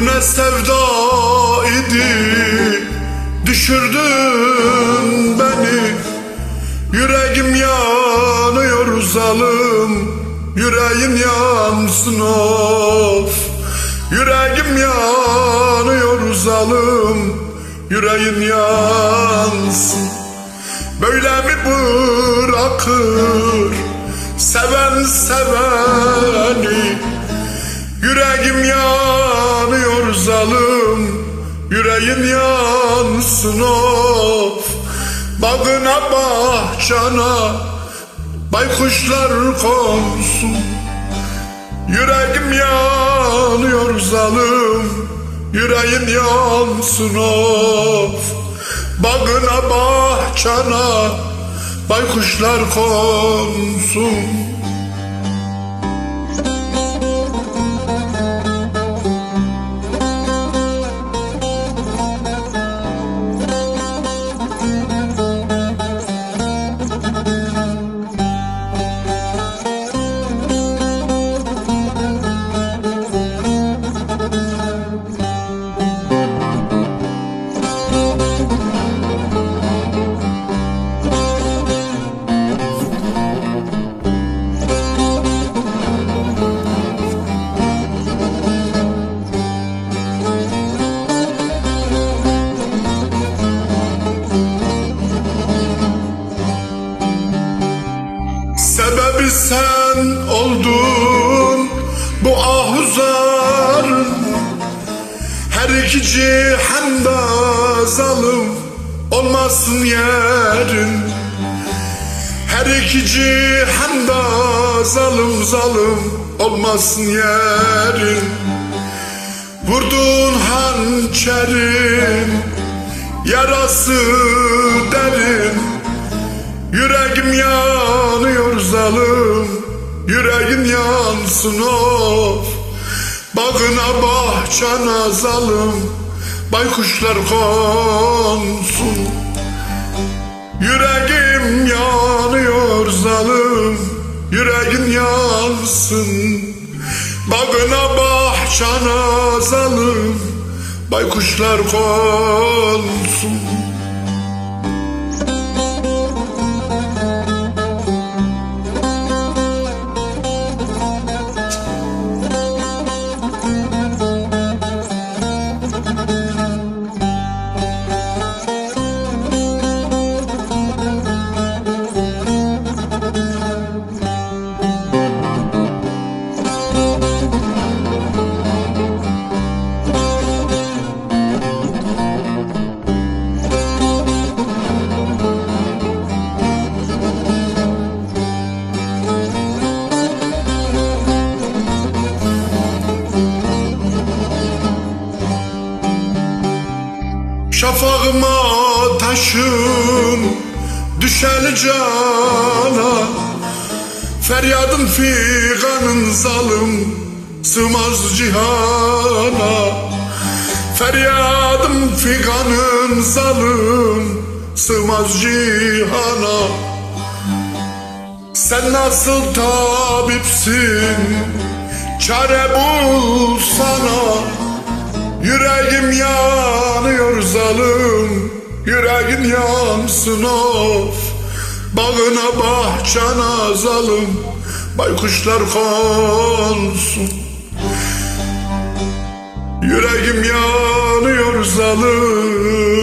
ne sevda idi? Düşürdün beni. Yüreğim yanıyor zalim Yüreğim yansın of. Yüreğim yanıyor zalim Yüreğim yansın. Böyle mi bırakır Seven seveni? Yüreğim yanıyor zalim Yüreğim yansın of. Bağına bahçana Baykuşlar konsun. Yüreğim yanıyor zalim Yüreğim yansın of. Bağına bahçana Baykuşlar konsun Sen oldun bu ahuzarın Her iki cihanda zalim olmasın yerin Her iki cihanda zalim zalim olmasın yerin Vurdun hançerin yarası derin Yüreğim yanıyor zalim Yüreğim yansın of. Bağına bahçana zalim Baykuşlar konsun. Yüreğim yanıyor zalim Yüreğin yansın. Bağına bahçana zalim Baykuşlar konsun Şafağıma taşım düşeli cana. Feryadım figanın zalim sığmaz cihana. Feryadım figanın zalim sığmaz cihana. Sen nasıl tabipsin çare bulsana Yüreğim yanıyor zalim Yüreğin yansın of Bağına bahçana zalim Baykuşlar konsun. Yüreğim yanıyor zalim